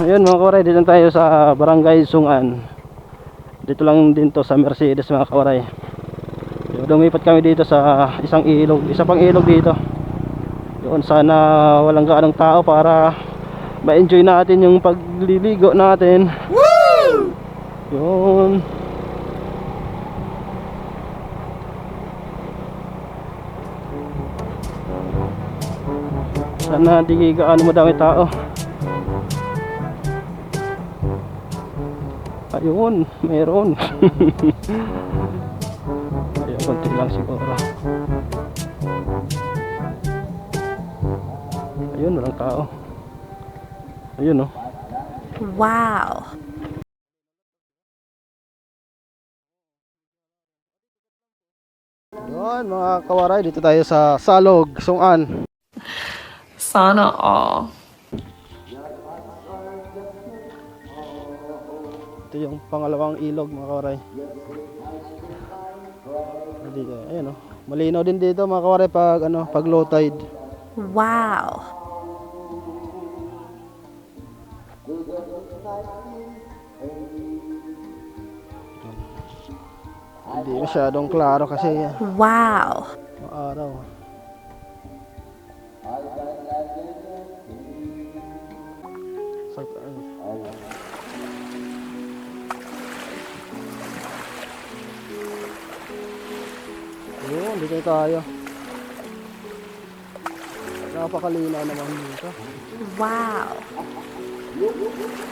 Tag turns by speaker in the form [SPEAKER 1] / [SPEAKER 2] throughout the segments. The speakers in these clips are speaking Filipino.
[SPEAKER 1] Ayun mga kawaray, dito tayo sa Barangay Sungan. Dito lang din to sa Mercedes mga kawaray. Lumipat kami dito sa isang ilog, isa pang ilog dito. Yun, sana walang gaanong tao para ma-enjoy natin yung pagliligo natin. Woo! Yun. Sana di gaano madami tao. Ayun, meron. Ayun, konti lang siguro. Ayun, walang tao. Ayun, oh.
[SPEAKER 2] Wow.
[SPEAKER 1] Yun, mga kawaray, dito tayo sa Salog, Sungan.
[SPEAKER 3] Sana all.
[SPEAKER 1] Ito yung pangalawang ilog, mga kawaray. Dito, ayun, oh. Malinaw din dito, mga kawaray, pag, ano, pag low tide.
[SPEAKER 2] Wow.
[SPEAKER 1] Hindi masyadong klaro kasi uh,
[SPEAKER 2] Wow.
[SPEAKER 1] maaraw. Sa, ano, Yun, dito tayo. Napakalinaw naman dito.
[SPEAKER 2] Wow.
[SPEAKER 1] Yun, oh.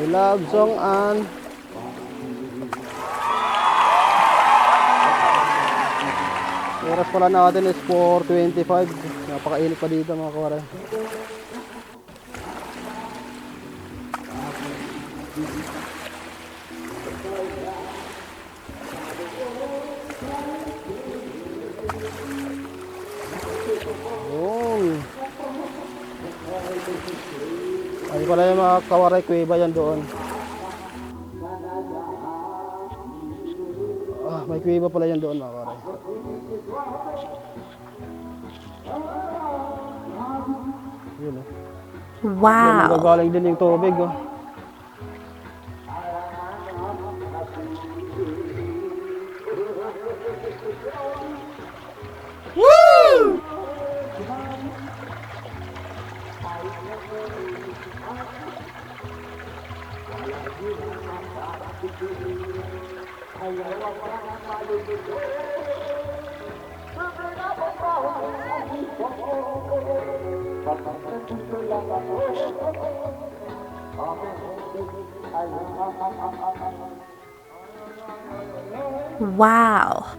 [SPEAKER 1] I love song and Oras pala natin is 4.25 Napakainit pa dito mga kawaray Yun. Ay pala yung mga kawaray kuweba yan doon. Ah, may kuweba pala yan doon mga kawaray Yan,
[SPEAKER 2] Wow.
[SPEAKER 1] nagagaling din yung tubig oh.
[SPEAKER 2] Wow.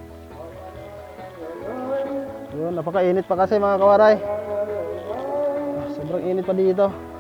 [SPEAKER 1] Yun, napakainit pa kasi mga kawaray. Ah, Sobrang init pa dito.